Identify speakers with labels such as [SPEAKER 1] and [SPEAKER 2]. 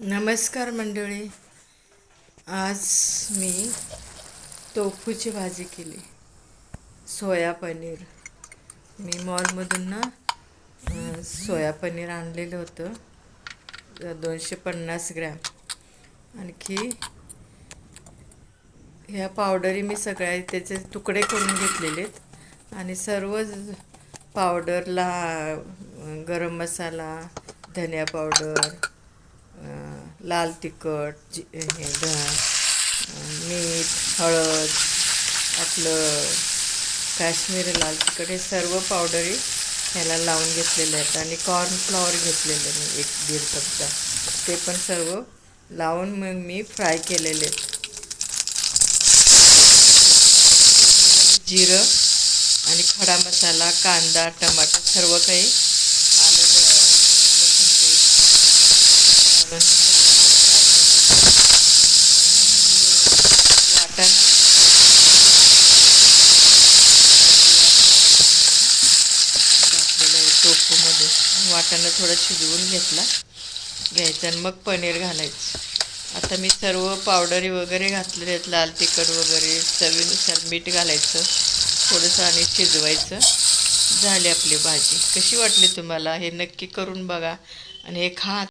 [SPEAKER 1] नमस्कार मंडळी. आज मी टोफूची भाजी केली. सोया पनीर. मी मॉलमधून ना सोया पनीर आणलेलं होतं. दोनशे पन्नास ग्रॅम. आणखी ह्या पावडरी मी सगळ्या त्याचे तुकडे करून घेतलेले आहेत आणि सर्व पावडरला गरम मसाला धनिया पावडर लाल तिखट जी हे ध मीठ हळद आपलं काश्मीरी लाल तिखट हे सर्व पावडरी ह्याला लावून घेतलेले आहेत आणि कॉर्नफ्लॉवर घेतलेले मी एक दीड चमचा. ते पण सर्व लावून मग मी फ्राय केलेले. आहेत जिरं आणि खडा मसाला कांदा टमाटर सर्व काही वाटाणा घातलेलं आहे टोफूमध्ये वाटाणा थोडा शिजवून घेतला. घ्यायचा आणि मग पनीर घालायचं. आता मी सर्व पावडरी वगैरे घातलेले आहेत लाल तिखट वगैरे चवीनुसार मीठ घालायचं थोडंसं आणि शिजवायचं. झाली आपली भाजी. कशी वाटली तुम्हाला? हे नक्की करून बघा आणि हे खा.